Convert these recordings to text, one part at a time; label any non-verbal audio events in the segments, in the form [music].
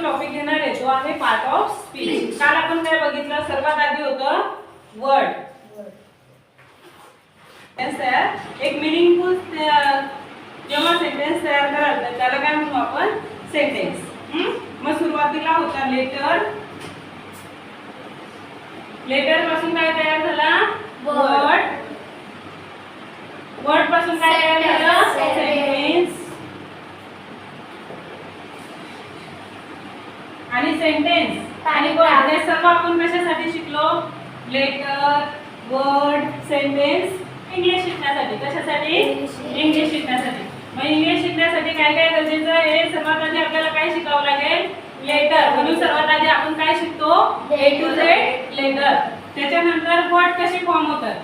जो टॉपिक घेणार आहे तो आहे पार्ट ऑफ स्पीच काल आपण काय बघितलं? सर्वात आधी होतं वर्ड एक मिनिंगफुल जेव्हा सेंटेन्स तयार कराल तर त्याला काय म्हणू आपण? सेंटेन्स मग सुरुवातीला होता लेटर लेटरपासून काय तयार झाला. वर्ड वर्डपासून काय तयार झालं. सेंटेन्स आणि सेंटेन्स आणि वर्ड हे सर्व आपण कशासाठी शिकलो? लेटर वर्ड सेंटेन्स इंग्लिश शिकण्यासाठी. कशासाठी. इंग्लिश शिकण्यासाठी. मग इंग्लिश शिकण्यासाठी काय काय गरजेचं आहे? सर्वात आधी आपल्याला काय शिकावं लागेल? लेटर म्हणून सर्वात आधी आपण काय शिकतो? ए टू झेड लेटर त्याच्यानंतर वर्ड कसे फॉर्म होतात?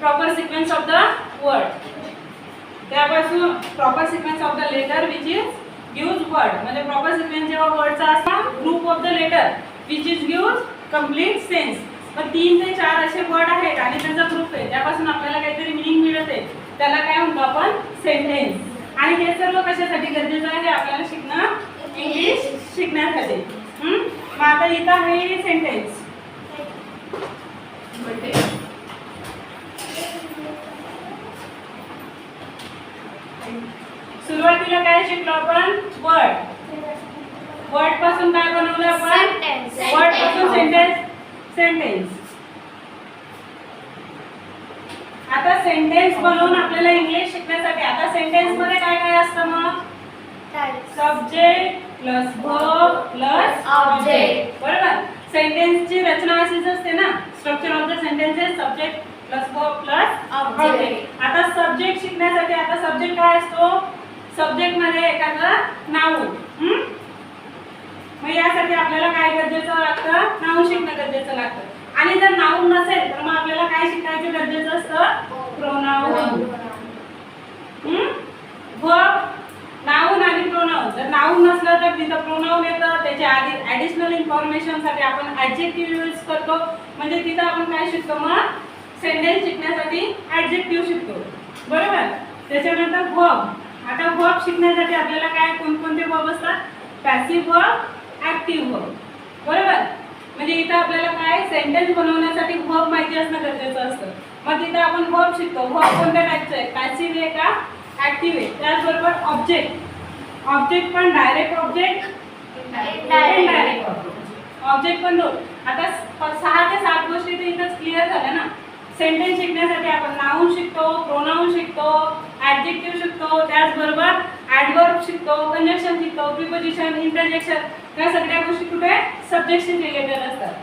Proper sequence of the word त्यापासून proper sequence of the letter which is use word म्हणजे प्रॉपर सिक्वेन्स जेव्हा वर्डचा असता group of the letter which is use complete sense मग तीन ते चार असे वर्ड आहेत आणि त्यांचा ग्रुप आहे. त्यापासून आपल्याला काहीतरी मिनिंग मिळत. आहे त्याला काय म्हणतो आपण? सेंटेन्स आणि हे सर्व कशासाठी गरजेचं आहे? आपल्याला शिकणं इंग्लिश शिकण्यासाठी. मग आता इथं आहे सेंटेन्स सुरुवातीला काय शिकलो आपण? वर्ड वर्डपासून काय बनवलं आपण. वर्डपासून सेंटेन्स सेंटेन्स आता सेंटेन्स बनवून आपल्याला इंग्लिश शिकण्यासाठी आता सेंटेन्समध्ये काय काय असतं मग? Subject plus verb plus object बरोबर? सेंटेन्सची रचना अशीच असते ना? Structure of the sentences subject plus verb plus. Object आता सब्जेक्ट शिकण्यासाठी आता सब्जेक्ट काय असतो? सब्जेक्टमध्ये एखादं नाऊन हम्म? मग यासाठी आपल्याला काय गरजेचं लागतं? नाऊन शिकणं गरजेचं लागतं. आणि जर नाऊन नसेल तर मग आपल्याला काय शिकायचं गरजेचं असतं? प्रोनाऊन वर्ब नाऊन आणि प्रोनाऊन जर नाऊन नसलं तर तिथं प्रोनाऊन येतं. त्याच्या आधी ॲडिशनल इन्फॉर्मेशनसाठी आपण ॲडजेक्टिव्ह यूज करतो. म्हणजे तिथं आपण काय शिकतो मग? सेंटेन्स शिकण्यासाठी ॲडजेक्टिव्ह शिकतो. बरोबर? त्याच्यानंतर वर्ब आता वर्ब शिकण्यासाठी आपल्याला काय कोणकोणते वर्ब असतात? पॅसिव्ह वर्ब ॲक्टिव्ह वर्ब बरोबर? म्हणजे इथं आपल्याला काय? सेंटेन्स बनवण्यासाठी वर्ब माहिती असणं गरजेचं असतं. मग तिथं आपण वर्ब शिकतो. वर्ब कोणत्या टाईपचं आहे? पॅसिव्ह आहे का? ऍक्टिव्ह आहे. त्याचबरोबर ऑब्जेक्ट ऑब्जेक्ट पण डायरेक्ट ऑब्जेक्ट डायरेक्ट ऑब्जेक्ट पण दोन. आता सहा ते सात गोष्टी तर इथंच क्लिअर झाल्या ना? सेंटेन्स शिकण्यासाठी आपण नाऊन शिकतो प्रोनाऊन शिकतो ऍडजेक्टिव्ह शिकतो त्याचबरोबर ऍडवर्ब शिकतो कंजक्शन शिकतो प्रिपोजिशन इंटरजेक्शन या सगळ्या गोष्टी कुठे सब्जेक्टशी रिलेटेड असतात.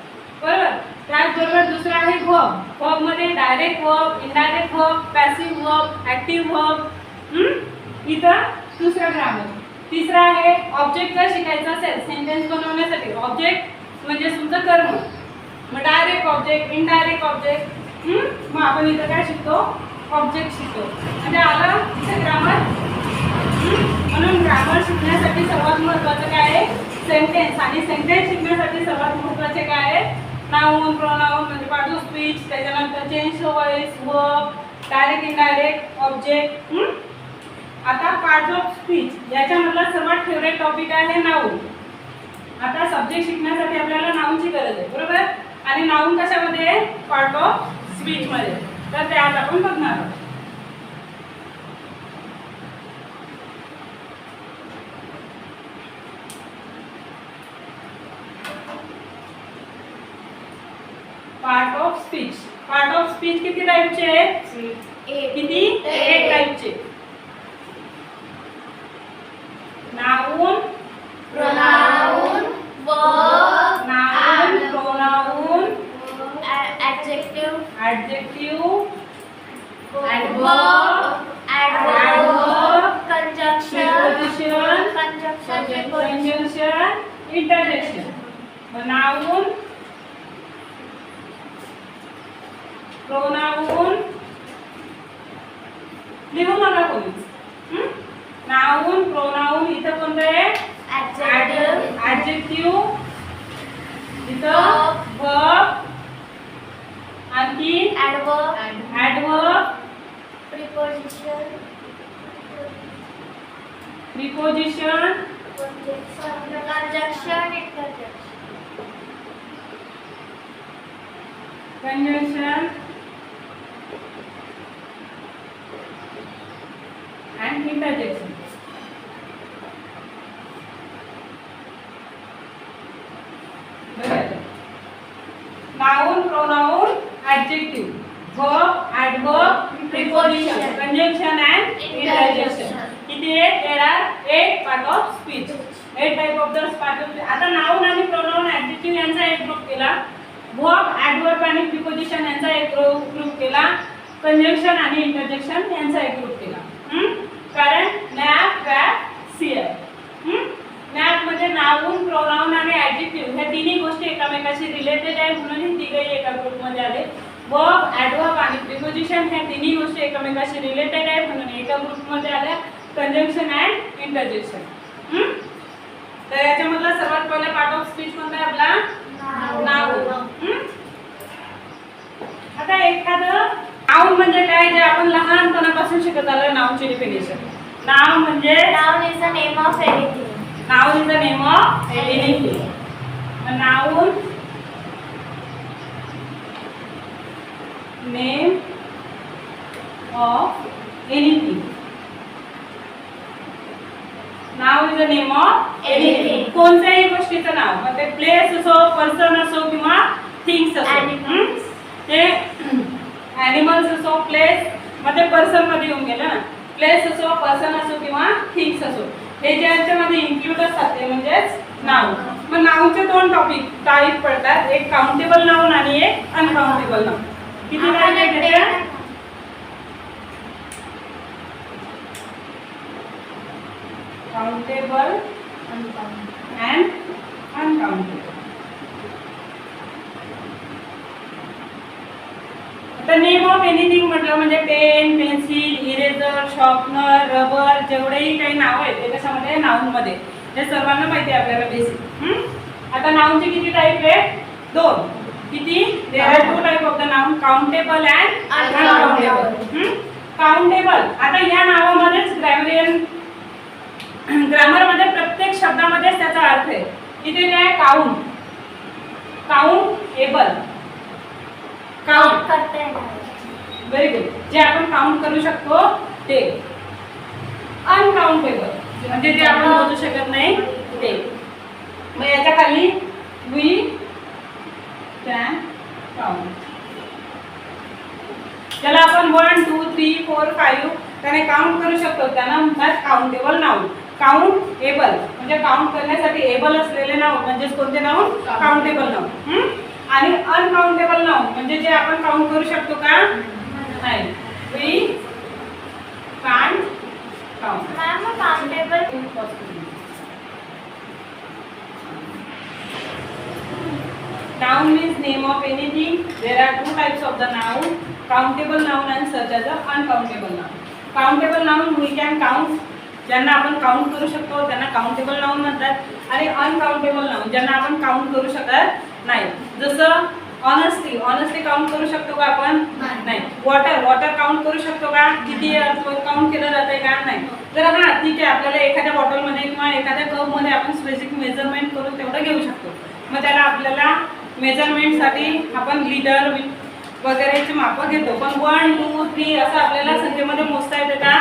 बरोबर? त्याचबरोबर दुसरं आहे verb वर्बमध्ये direct verb indirect verb passive verb active verb इथं दुसरं ग्रामर तिसरं आहे ऑब्जेक्ट जर शिकायचं असेल सेंटेन्स बनवण्यासाठी. ऑब्जेक्ट म्हणजे तुमचं कर्म. मग डायरेक्ट ऑब्जेक्ट इनडायरेक्ट ऑब्जेक्ट मग आपण इथं काय शिकतो? ऑब्जेक्ट शिकतो. म्हणजे आलं इथे ग्रामर म्हणून ग्रामर शिकण्यासाठी सर्वात महत्त्वाचं काय आहे? सेंटेन्स आणि सेंटेन्स शिकण्यासाठी सर्वात महत्त्वाचे काय आहे? नाऊन प्रोनाऊन म्हणजे पार्ट ऑफ स्पीच त्याच्यानंतर चेंज वॉइस व डायरेक्ट इनडायरेक्ट ऑब्जेक्ट आता पार्ट ऑफ स्पीच याच्यामधला सर्वात फेवरेट टॉपिक आहे नाऊन आता सब्जेक्ट शिकण्यासाठी आपल्याला नाऊनची गरज आहे. बरोबर? आणि नाऊन कशामध्ये आहे? पार्ट ऑफ स्पीच मध्ये तर ते आज आपण बघणार आहोत. Part of speech part of speech किती टाईपचे आहेत? किती? एक टाईपचे noun Pronoun, adjective, adverb, adverb, conjunction, Preposition. conjunction, preposition. Conjunction interjection noun pronoun लिहू नका कोणी नाऊन प्रोनाऊन इथं कोणतं आहे adjective, ऍडजेक्टिव्ह इथं adverb preposition. Preposition. Conjunction conjunction. And interjection conjunction and interjection किती आहे there are eight part of speech. Eight type of the part of आता नाउन आणि प्रोनाउन adjective यांचा एक ग्रुप केला. Verb adverb आणि preposition यांचा एक ग्रुप केला. कंजंक्शन आणि इंटरजेक्शन यांचा एक ग्रुप केला. हम्म? कारण नॅप वॅप सिअर नॅपमध्ये नाउन प्रोनाउन आणि ऍडजेक्टिव्ह ह्या तिन्ही गोष्टी एकमेकाशी रिलेटेड आहे म्हणून हे तिघही एका ग्रुपमध्ये आले. वर्ब ऍडवर्ब आणि प्रिपोजिशन ह्या तिन्ही गोष्टी एकमेकाशी रिलेटेड आहे म्हणून एका ग्रुपमध्ये आल्या कंजंक्शन अँड इंटरजेक्शन तर याच्यामधला सर्वात पहिला पार्ट ऑफ स्पीच कोणता आहे आपला? हम्म? आता एखादं नाउन म्हणजे काय? जे आपण लहानपणापासून शिकत आलो नाउनची डिफिनेशन नाव म्हणजे? Noun is the name of anything. Noun is the name of anything noun name of anything now is the name of anything. कोणत्याही गोष्टीचं नाव. मग ते प्लेस असो पर्सन असो किंवा थिंग्स असो? ते ॲनिमल्स असो प्लेस मग ते पर्सनमध्ये येऊन गेलं ना. प्लेस असो पर्सन असो किंवा थिंग्स असो. हे जे याच्यामध्ये इन्क्लूड असतात ते म्हणजेच नाव. मग नावचे दोन टॉपिक टाईप पडतात. एक काउंटेबल नाऊन आणि एक अनकाउंटेबल नाऊन किती एक त्याच्या काउंटेबल अँड अनकाउंटेबल आता नेम ऑफ एनिथिंग म्हटलं म्हणजे pen pencil eraser sharpener rubber जेवढेही काही नाव आहेत ते कशामध्ये नाऊनमध्ये हे सर्वांना माहिती आहे आपल्याला बेसिक आता नाऊनचे किती टाईप आहे दोन. किती? There are two type the noun countable and uncountable countable आता या नावामध्येच ग्रॅमरियन ग्रामरमध्ये प्रत्येक शब्दामध्येच त्याचा अर्थ आहे. इथे काय count count able count count करता. व्हेरी गुड जे आपण काउंट करू शकतो ते. अनकाउंटेबल म्हणजे जे आपण मोजू शकत नाही ते. मग याच्या खाली वी कॅन काउंट ज्याला आपण one two three four five त्याने काउंट करू शकतो. त्यांना म्हणतात काउंटेबल नाऊन काउंट एबल म्हणजे काउंट करण्यासाठी एबल असलेले नाव म्हणजेच कोणते नाव काउंटेबल नाव आणि अनकाउंटेबल नाव म्हणजे जे आपण काउंट करू शकतो का? नाही. We count countable. Noun means name of anything. There are two types of the noun, countable noun and such as a uncountable noun. Countable noun we can count. ज्यांना आपण count करू शकतो त्यांना काउंटेबल नाऊन म्हणतात. आणि uncountable noun ज्यांना आपण count करू शकत नाही. जसं ऑनेस्टली ऑनेस्टली काउंट करू शकतो का आपण? नाही. वॉटर वॉटर काउंट करू शकतो का? किती काउंट केलं जातंय का? नाही. तर हा ठीक आहे. आपल्याला एखाद्या बॉटलमध्ये किंवा एखाद्या कपमध्ये आपण स्पेसिफिक मेजरमेंट करून तेवढं घेऊ शकतो. मग त्याला आपल्याला मेजरमेंटसाठी आपण लिटर वगैरेची मापं घेतो. पण वन टू थ्री असं आपल्याला संख्येमध्ये मोजता येते का?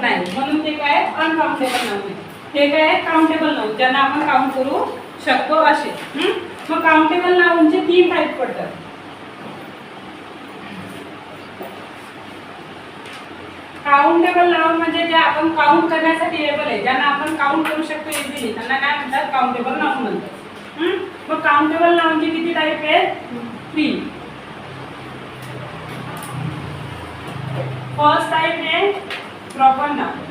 नाही. म्हणून ते काय? अनकाउंटेबल नाव हे काय? काउंटेबल नाव ज्यांना आपण काउंट करू शकतो असे. मग काउंटेबल नावांचे तीन टाईप पडतात. काउंटेबल नाव म्हणजे जे आपण काउंट करण्यासाठी एबल आहे. ज्यांना आपण काउंट करू शकतो इझिली त्यांना काय म्हणतात? काउंटेबल नाव म्हणतात. मग काउंटेबल नावांचे किती टाईप आहेत? थ्री फर्स्ट टाइप है प्रॉपर नाउन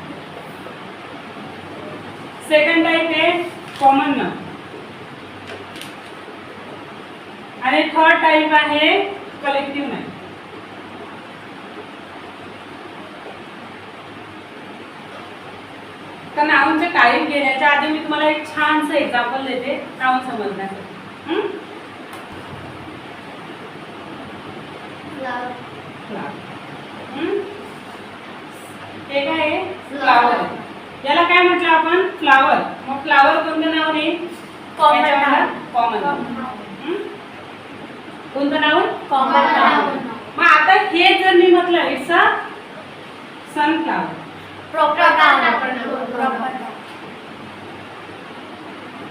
सेकंड टाइप है कॉमन नाउन आणि थर्ड टाइप आहे कलेक्टिव्ह नाउन तर नाऊनचे टाईप घेण्याच्या आधी मी तुम्हाला एक छानसं एक्झाम्पल देते नाऊन समजण्यासाठी हं? flower. फ्लावर हं? हे काय आहे? फ्लावर याला काय म्हटलं आपण? फ्लावर मग फ्लावर Common noun. कॉमन कोणतं नाव? Noun. मग आता हे जर मी म्हटलं इट्स अ सनफ्लावर.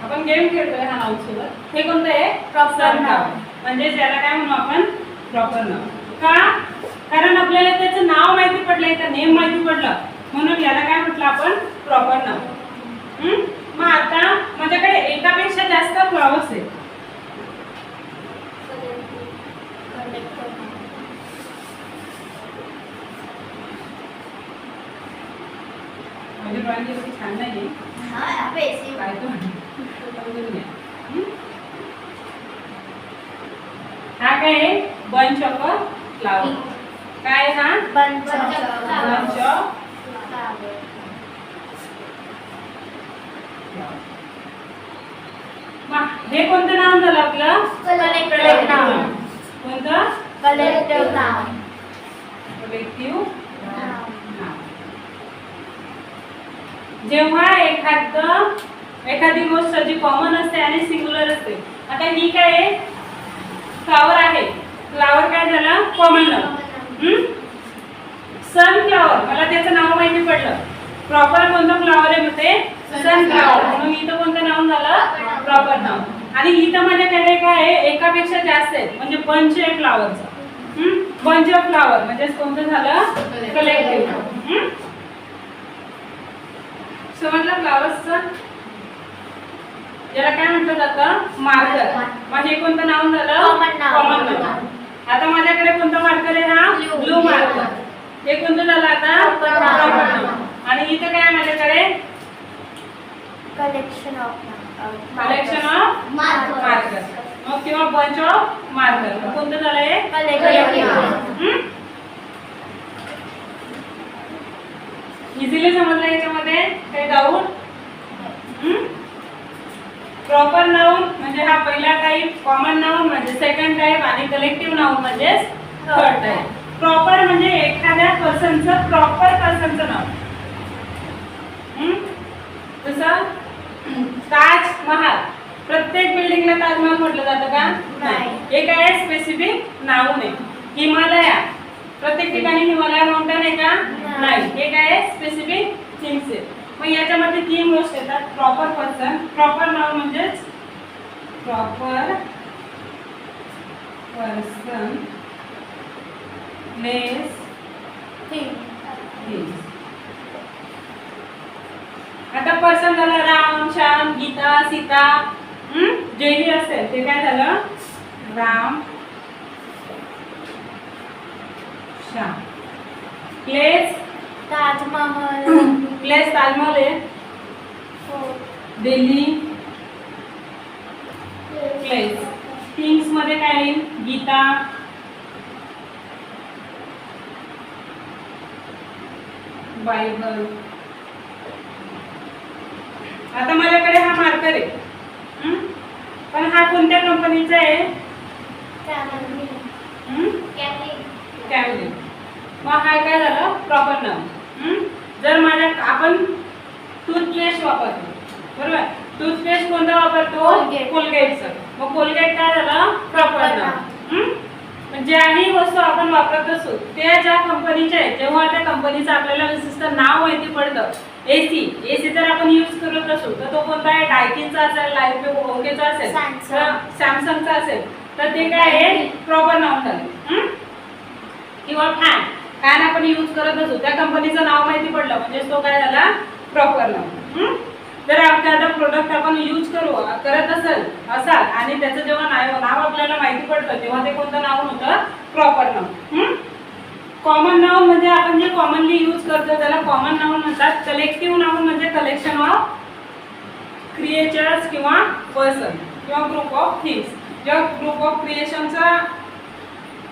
आपण गेम खेळतोय हा नाव सोबत. हे कोणतं आहे? Noun. म्हणजे ज्याला काय म्हणू आपण? प्रॉपर नाव. का? कारण आपल्याला त्याचं नाव माहिती पडलंय का नेम माहिती पडलं. म्हणून याला काय म्हटलं आपण? प्रॉपर नाव? मग आता माझ्याकडे एकापेक्षा जास्त फ्लॉवर्स आहेत. म्हणजे ड्रॉइंग एवढी छान नाही हा. काय तो? हा काय आहे? बंच ऑफ फ्लावर काय हा पंच हे कोणतं नाव झालं आपलं? Collective नाव कोणतं? कलेक्टिव्ह जेव्हा एखाद एखादी गोष्ट जी कॉमन असते आणि सिंग्युलर असते आता ही काय आहे? फ्लावर आहे. फ्लावर काय झालं? कॉमन नाव सनफ्लावर मला त्याचं नाव माहिती पडलं. प्रॉपर कोणतं फ्लावर आहे मग ते सनफ्लावर म्हणून इथं कोणतं नाव झालं? प्रॉपर नाव. आणि इथं माझ्याकडे काय आहे? एकापेक्षा जास्त आहेत. म्हणजे बंच आहे फ्लावरचं बंच ऑफ फ्लावर म्हणजे कोणतं झालं? कलेक्टिव्ह समजलं फ्लावर्सचं याला काय म्हटलं जातं? मार्कर मग हे कोणतं नाव झालं. कॉमन नाव. आता माझ्याकडे कोणतं मार्कर आहे हा. ब्लू मार्कर हे कोणतं झालं आता. आणि इथं काय माझ्याकडे? Of noun. Collection of. Marker मग किंवा बंच ऑफ मार्कर कोणतं झालं हे. इझिली समजलं याच्यामध्ये? काही डाऊट प्रॉपर नाऊन म्हणजे हा पहिला टाईप कॉमन नाऊन म्हणजे सेकंड टाईप आणि कलेक्टिव्ह नाऊन म्हणजे थर्ड टाईप प्रॉपर म्हणजे एखाद्या पर्सनचं प्रॉपर पर्सनचं नाव? जसं ताजमहाल प्रत्येक बिल्डिंगला ताजमहाल म्हटलं जातं का? नाही. हे काय आहे स्पेसिफिक नाऊन आहे हिमालया. प्रत्येक ठिकाणी हिमालय माउंटेन आहे का? नाही. नाही. हे काय आहे स्पेसिफिक थिंग्स आहे. मग याच्यामध्ये तीन गोष्टी येतात. प्रॉपर पर्सन प्रॉपर नाव म्हणजेच proper person place Thing. Things आता पर्सन झालं राम श्याम गीता सीता. हम्म? जेही असेल. ते काय झालं? Ram Shyam. Place Taj Mahal. Place Taj Mahal आहे. दिल्ली. प्लेस थिंग्समध्ये काय येईल? गीता. बायबल. आता माझ्याकडे हा मार्कर आहे. हं? पण हा कोणत्या कंपनीचा आहे. हं? कॅमलिन. मग हा काय झालं? प्रॉपर नाव जर माझ्या आपण टूथपेस्ट वापरतो. बरोबर? टूथपेस्ट कोणता वापरतो. कोलगेटचं. मग कोलगेट काय झालं? प्रॉपर नाव ज्याही वस्तू आपण वापरत असू त्या ज्या कंपनीच्या आहेत जेव्हा त्या कंपनीचं आपल्याला विशिष्ट नाव माहिती पडतं एसी एसी जर आपण यूज करत असू तर तो कोणता आहे? डायकिनचा असेल लाईफ ओकेचा असेल. सॅमसंगचा असेल तर ते काय आहे? प्रॉपर नाव झालं? किंवा फॅन फॅन आपण यूज करत असू त्या कंपनीचं नाव माहिती पडलं म्हणजे तो काय झाला? प्रॉपर नाव. तर एखादा प्रोडक्ट आपण यूज करू करत असेल असाल आणि त्याचं जेव्हा नाव नाव आपल्याला माहिती पडतं तेव्हा ते कोणतं नाव होतं प्रॉपर नाव. कॉमन नाव म्हणजे आपण जे कॉमनली यूज करतो त्याला कॉमन नाव म्हणतात. कलेक्टिव्ह नाव म्हणजे कलेक्शन ऑफ क्रिएचर्स किंवा पर्सन किंवा ग्रुप ऑफ थिंग्स जेव्हा ग्रुप ऑफ क्रिएशनचा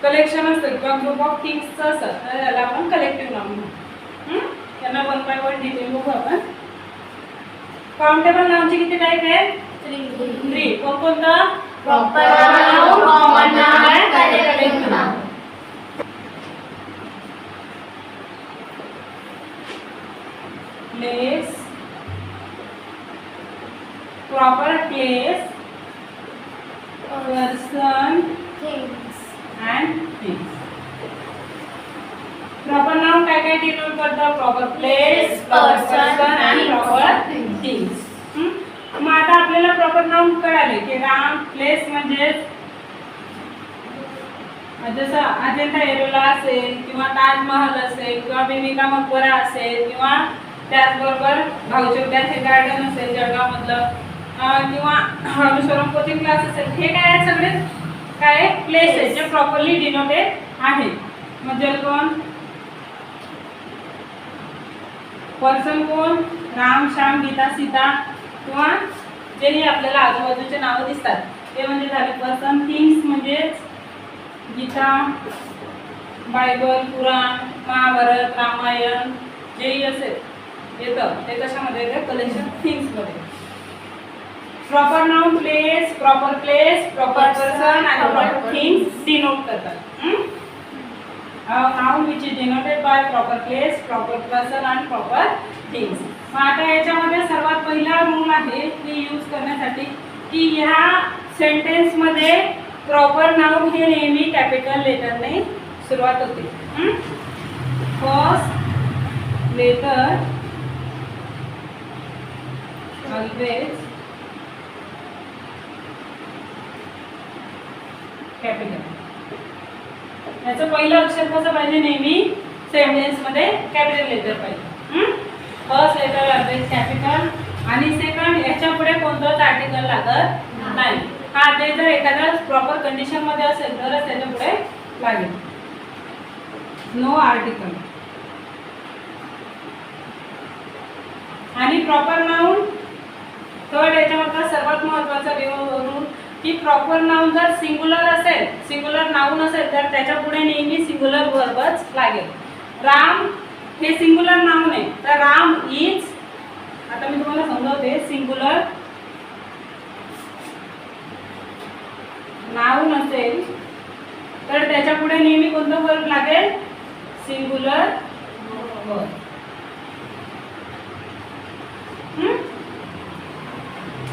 कलेक्शन असतं किंवा ग्रुप ऑफ थिंग्सचं असतं तर त्याला आपण कलेक्टिव्ह नाव म्हणतो. त्यांना वन बाय वन डिटेल बघू आपण. काउंटेबल नावचे किती टाईप आहेत थ्री कोणकोणतं Proper noun, common noun, collective noun. Place proper place person Things. And things proper noun काय काय डिनोट करतं proper place proper Person, person and things. Proper things मग आता आपल्याला प्रॉपर नाऊन कळाले की राम प्लेस म्हणजेच जसं अजिंठा एरोला असेल किंवा ताजमहल असेल किंवा बिबिका मकबरा असेल किंवा त्याचबरोबर भाऊचौद्याचे गार्डन असेल जळगावमधलं किंवा अनुसरम कोचिंग क्लास असेल हे काय सगळे? काय? प्लेस जे प्रॉपरली डिनोटेड आहेत. मग कोण पर्सन कोण? राम श्याम गीता सीता किंवा जेही आपल्याला आजूबाजूचे नावं दिसतात. ते म्हणजे झाले पर्सन थिंग्स म्हणजेच गीता बायबल पुराण महाभारत रामायण जेही असेल. येतं. ते कशामध्ये येतं? Collection थिंग्समध्ये proper noun place proper place proper person आणि प्रॉपर थिंग्स डिनोट करतात. Noun which is denoted by proper place proper person आणि प्रॉपर थिंग्स मग आता याच्यामध्ये सर्वात पहिला रूल आहे की यूज करण्यासाठी की ह्या सेंटेन्समध्ये प्रॉपर नाउन हे नेहमी कॅपिटल लेटरने सुरुवात होते. फर्स्ट लेटर ऑलवेज कॅपिटल याचं पहिलं अक्षर कसं पाहिजे नेहमी? सेंटेन्समध्ये कॅपिटल लेटर पाहिजे. फर्स्ट लेटर लागते कॅपिटल आणि सेकंड याच्यापुढे कोणतंच आर्टिकल लागत नाही. हा ते जर एखाद्या प्रॉपर कंडिशनमध्ये असेल तरच त्याच्या पुढे लागेल. नो आर्टिकल आणि प्रॉपर नाऊन थर्ड याच्यामधला सर्वात महत्त्वाचा रूल की प्रॉपर नाऊन जर सिंग्युलर असेल सिंग्युलर नाऊन असेल तर त्याच्या पुढे नेहमी सिंग्युलर वर्बच लागेल. राम हे सिंग्युलर नाऊन आहे. तर राम इज आता मी तुम्हाला समजवते सिंग्युलर नाऊन असेल तर त्याच्या पुढे नेहमी कोणतं वर्ब लागेल? Singular verb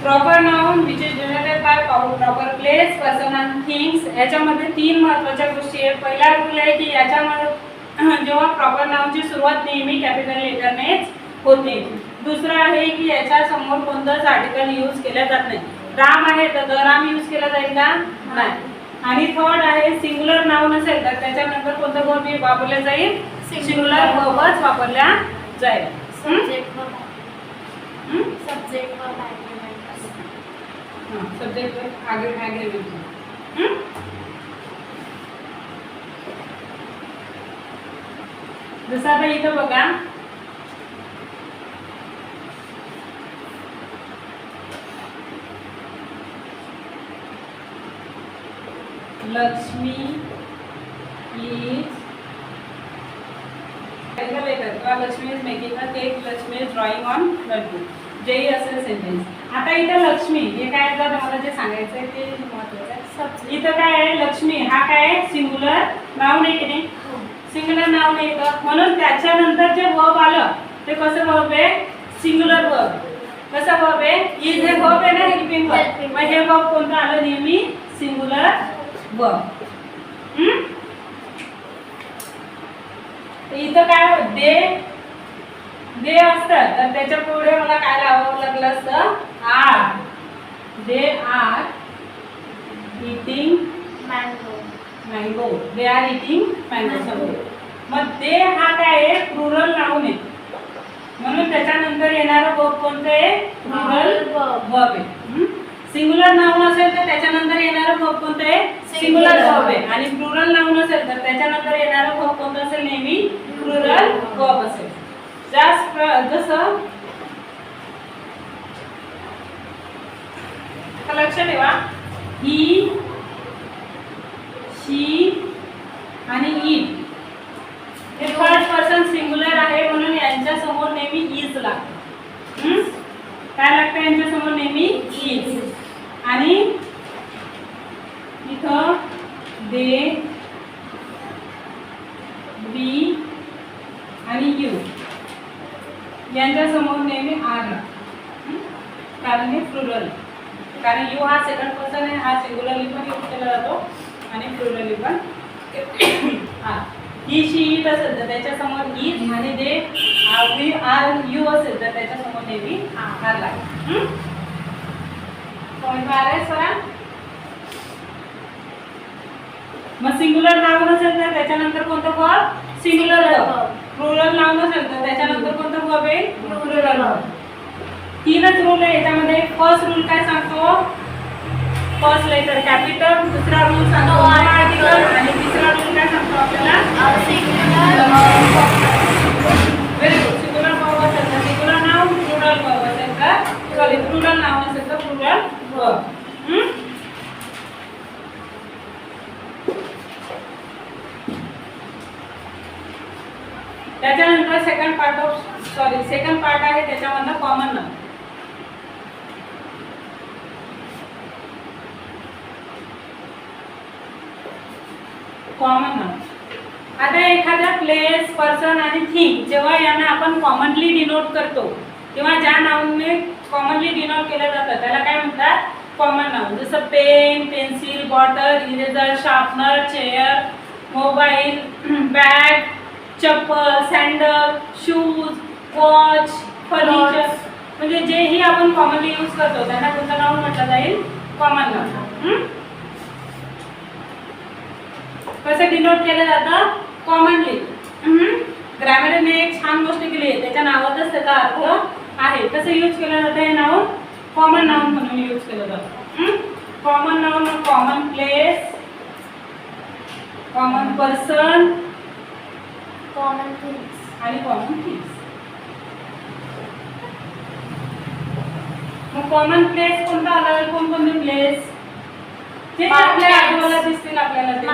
proper noun which is denoted by proper place person and things याच्यामध्ये तीन महत्त्वाच्या गोष्टी आहेत. पहिला रूल आहे की याच्यामध्ये [clears throat] जेव्हा प्रॉपर नाउनची सुरुवात नेहमी कॅपिटल लेटरनेच होते. दुसरं आहे की याच्या समोर कोणतंच आर्टिकल यूज केलं जात नाही. राम आहे तर द राम यूज केला जाईल का? नाही. आणि थर्ड आहे सिंग्युलर नाउन असेल तर त्याच्यानंतर कोणतं वर्ब वापरलं जाईल? सिंग्युलर वर्बच वापरल्या जाईल. हम्म? Subject हम्म? Subject verb आगे जसं आता इथं बघा लक्ष्मी इज़ किंवा Lakshmi is making a cake Lakshmi drawing on notebook जेही आता इथं लक्ष्मी हे काय तर मला जे सांगायचं आहे ते महत्वाचं आहे. इथं काय आहे? लक्ष्मी हा काय आहे? सिंग्युलर नाव नाही की नाही? सिंग्युलर नाव नाही. येतं म्हणून त्याच्यानंतर जे वर्ब आलं ते कसं वर्ब आहे? सिंग्युलर वर्ब कसं वर्ब आहे? हे वर्ब आहे ना हेल्पिंग वर्ब मग हे वर्ब कोणतं आलं? नेहमी सिंग्युलर वर्ब इथं काय दे दे असतं तर त्याच्या पुढे मला काय लावावं लागलं असतं are. They are eating Mango. Mango they are eating mango समोर मग दे हा काय आहे? प्लुरल नाऊन आहे. म्हणून त्याच्यानंतर येणारं वर्ब कोणतं आहे? Plural Verb. वर्ब आहे. सिंग्युलर नाऊन असेल तर त्याच्यानंतर येणारं वर्ब कोणतं आहे? Singular. वर्ब आहे. आणि प्लुरल नाऊन असेल तर त्याच्यानंतर येणारं वर्ब कोणतं असेल? नेहमी प्लुरल वर्ब असेल. जास्त जसं लक्ष ठेवा. ही शी आणि ईद हे फर्स्ट पर्सन सिंग्युलर आहे म्हणून यांच्या समोर नेहमी इज लागतं. हम्म? काय लागतं यांच्या समोर नेहमी? ईज आणि इथं दे बी आणि यू. यांच्यासमोर नेहमी आर कारण हे फ्रुरल कारण यू हा सेकंड पर्सन आहे हा सिंग्युलरली पण यूज केला जातो आणि फ्रुरली पण. [coughs] हा ही शी ईट असेल तर त्याच्यासमोर इज आणि दे वी आर यू असेल तर त्याच्यासमोर नेहमी आर लागेल. पॉईंट आहे सरा? मग सिंग्युलर नाव असेल तर त्याच्यानंतर कोणतं वर्ब सिंग्युलर प्लुरल नाव नसेल तर त्याच्यानंतर कोणतं वर्ब आहे? वर्ब तीनच रूल आहे. याच्यामध्ये फर्स्ट रूल काय सांगतो? फर्स्ट लेटर कॅपिटल दुसरा रूल सांगतो आर्टिकल article. आणि तिसरा रूल काय सांगतो आपल्याला? सिंगुलर व्हेरी गुड वर्ब असेल तर सिंग्युलर नाव वर्ब असेल तर सॉरी प्लुरल नाव नसेल तर प्लुरल वर्ब त्याच्यानंतर second part of sorry second part आहे त्याच्यामधला कॉमन नंबर कॉमन नंबर आता एखादा प्लेस पर्सन आणि थिंग जेव्हा यांना आपण कॉमनली डिनोट करतो किंवा ज्या नावाने कॉमनली डिनोट केलं जातं त्याला काय म्हणतात? कॉमन नाव जसं pen pencil bottle eraser sharpener chair mobile bag चप्पल सँडल शूज वॉच फर्निचर म्हणजे जेही आपण कॉमनली यूज करतो त्यांना कोणतं नाव म्हटलं जाईल कॉमन नाव? कसं डिनोट केलं जातं? कॉमनली ग्रॅमरने एक छान गोष्ट केली आहे त्याच्या नावातच त्याचा अर्थ आहे. कसं यूज केलं जातं हे नाव? कॉमन नाउन म्हणून यूज केलं जातं. Common noun common place common person common things आणि कॉमन थिंग्स मग कॉमन प्लेस कोणता आला? कोणकोणते प्लेस जे आपल्या. आजूबाजूला दिसतील आपल्याला ते?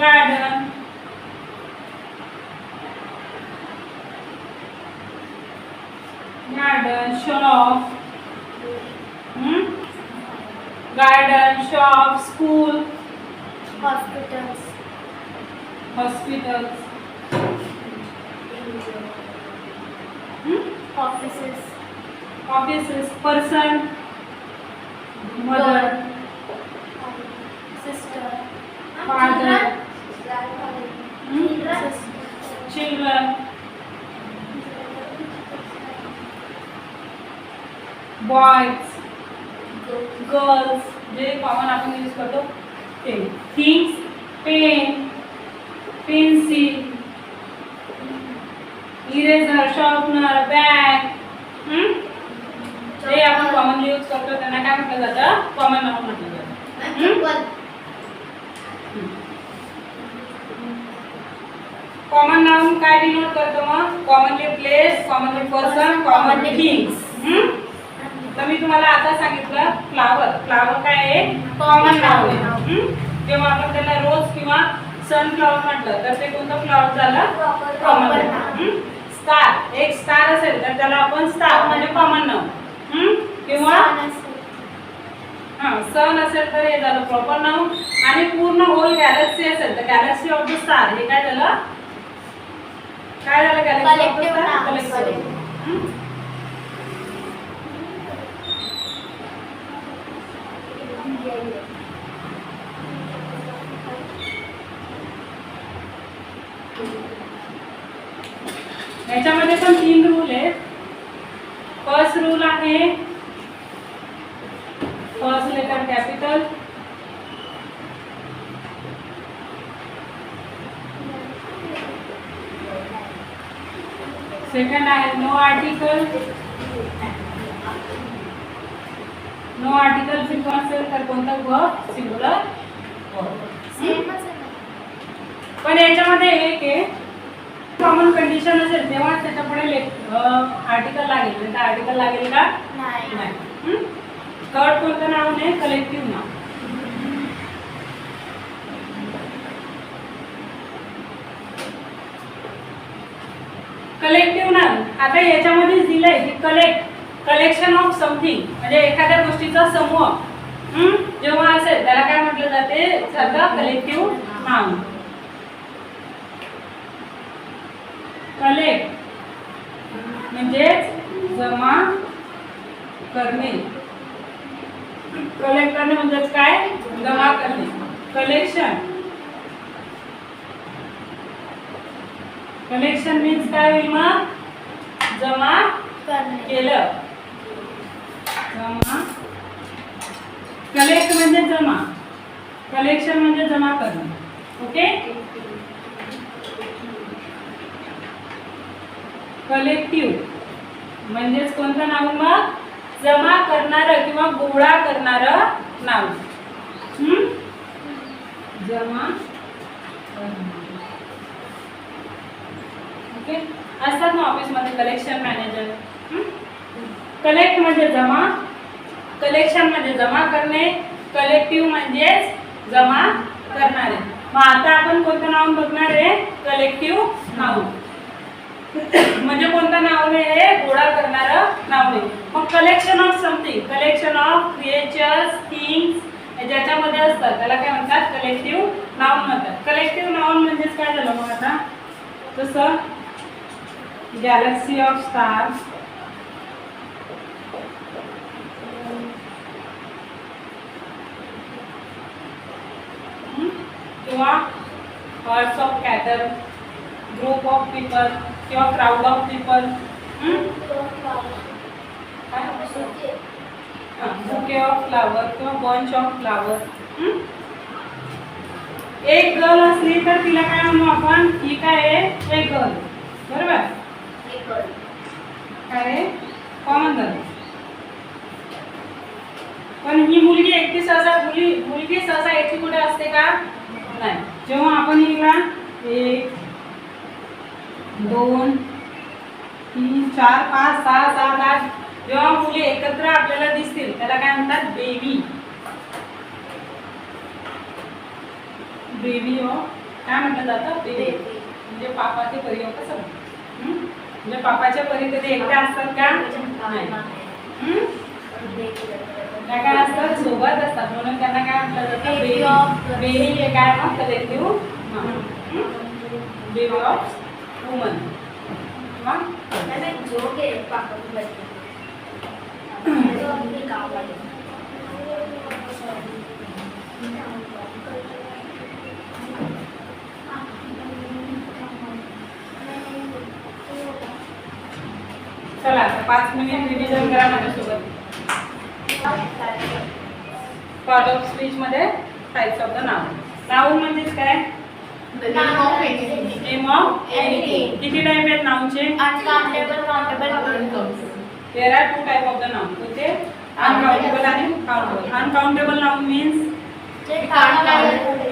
Garden garden shop garden shop school hospitals hospital offices offices person mother sister Father. Children boys girls जे कॉमन आपण यूज करतो. ते things pen pencil eraser sharpener bag जे आपण कॉमनली यूज करतो त्यांना काय म्हटलं जातं? कॉमन नाव म्हटलं जातं. कॉमन नाउन काय डिनोट करतो मग? Commonly place commonly person commonly things तर मी तुम्हाला आता सांगितलं फ्लावर फ्लावर काय आहे? कॉमन नाव आहे. हम्म? जेव्हा आपण त्याला रोज किंवा सनफ्लॉवर म्हटलं तर ते कोणतं फ्लॉवर झालं? कॉमन स्टार एक स्टार असेल तर त्याला आपण स्टार म्हणजे कॉमन नाव हम्म? किंवा हा सन असेल तर हे झालं प्रॉपर नाव आणि पूर्ण होल गॅलेक्सी असेल तर गॅलेक्सी ऑफ द स्टार हे काय झालं? काय झालं galaxy of the star noun. Collective याच्यामध्ये पण तीन रूल आहेत. फर्स्ट रूल आहे फर्स्ट लेटर कॅपिटल सेकंड आहे no article no article single असेल तर कोणता वर्ब सिंगुलर आहे पण याच्यामध्ये एक आहे. कॉमन कंडिशन असेल तेव्हा त्याच्यापुढे आर्टिकल लागेल. नाही आर्टिकल लागेल का? नाही. थर्ड कोणतं नाव नाही कलेक्टिव्ह नाव. कलेक्टिव्ह नाव. आता याच्यामध्ये दिलंय की कलेक्ट कलेक्शन ऑफ समथिंग म्हणजे एखाद्या गोष्टीचा समूह. हम्म? जेव्हा असेल त्याला काय म्हटलं जाते? सगळं कलेक्टिव्ह नाव. कलेक्ट म्हणजेच जमा करणे. कलेक्ट करणे म्हणजेच काय? जमा करणे. कलेक्शन कलेक्शन मीन्स काय होईल मग? जमा केलं. जमा. कलेक्ट म्हणजे जमा. कलेक्शन म्हणजे जमा करणे. ओके कलेक्टिव्ह म्हणजेच कोणतं नाव मग? जमा करणारं किंवा गोळा करणारं नाव. जमा ओके असतात ना ऑफिसमध्ये कलेक्शन मॅनेजर कलेक्ट म्हणजे जमा. कलेक्शन म्हणजे जमा करणे. कलेक्टिव्ह म्हणजेच जमा करणारे. मग आता आपण कोणतं नाव बघणार आहे? कलेक्टिव्ह नाव. म्हणजे कोणतं नाव नाही हे? गोळा करणारं नाव नाही. मग collection of something collection of creatures things ज्याच्यामध्ये असतात त्याला काय म्हणतात? कलेक्टिव्ह नाउन म्हणतात. कलेक्टिव्ह नाव म्हणजेच काय झालं मग आता? जसं गॅलेक्सी ऑफ स्टार्स किंवा horse of cattle group of people किंवा crowd of people bouquet of flower किंवा बंच ऑफ फ्लावर एक गर्ल असली तर तिला काय म्हणू आपण? ही काय आहे? एक गर्ल बरोबर? काय आहे? कॉमन गर्ल पण ही मुलगी एकटी सहसा मुली मुलगी सहसा एकटी कुठे असते का? नाही. जेव्हा आपण हिला एक दोन तीन चार पाच सहा सात आठ. जेव्हा मुली एकत्र आपल्याला दिसतील त्याला काय म्हणतात? बेबी बेबी हो. काय म्हटलं जातं? बेबी म्हणजे पापाचे परी हो? कसं? म्हणजे पापाच्या परी कधी एकट्या असतात का? त्या काय असतात सोबत असतात. म्हणून त्यांना काय म्हटलं जातं? बेबी बेबी हे काय मग collective baby of woman joke चला पाच मिनिट रिव्हिजन करा माझ्यासोबत. पार्ट ऑफ स्पीच मध्ये टाईप्स ऑफ द नाव नाव म्हणजेच काय? Of Anything. किती टाइप आहेत नाउनचे uncountable countable there are two type of the noun कोणते अनकाउंटेबल आणि countable uncountable noun means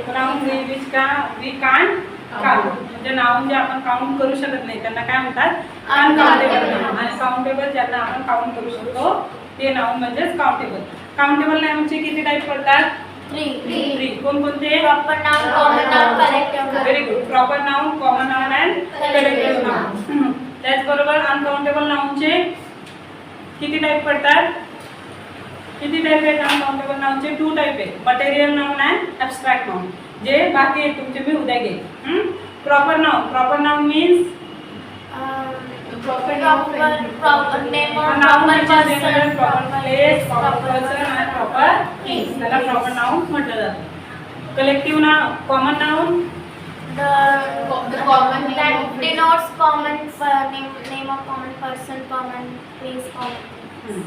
noun which का वी कान काउंट म्हणजे नाउन जे आपण काउंट करू शकत नाही त्यांना काय म्हणतात? अनकाउंटेबल नाउन आणि काउंटेबल ज्यांना आपण काउंट करू शकतो ते नाउन म्हणजेच काउंटेबल काउंटेबल नाउनचे किती टाइप पडतात? थ्री कोणकोणते proper noun common noun collective very good proper noun common noun and collective noun त्याचबरोबर अनकाउंटेबल नाउनचे किती टाईप पडतात? किती टाईप आहेत अनकाउंटेबल नाउनचे टू टाईप आहेत. Material noun and abstract noun जे बाकी आहेत तुमचे मी उद्या घेईन. Proper noun proper noun means proper proper name of noun proper म्हणजे person proper place proper person आणि प्रॉपर थिंग त्याला प्रॉपर नाउन म्हटलं जातं. Collective noun common noun the The common name that of denotes common uh, name name of common person common place common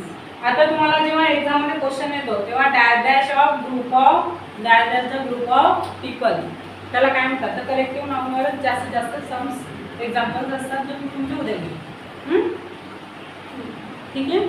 आता तुम्हाला जेव्हा एक्झाममध्ये question येतो तेव्हा dash dash of group of dash डॅशचा group of people त्याला काय म्हणतात? तर कलेक्टिव्ह नाउनवरच जास्तीत जास्त सम्स एक्झाम्पल्स असतात जे मी तुमच्या उद्या घेईन ठीक आहे?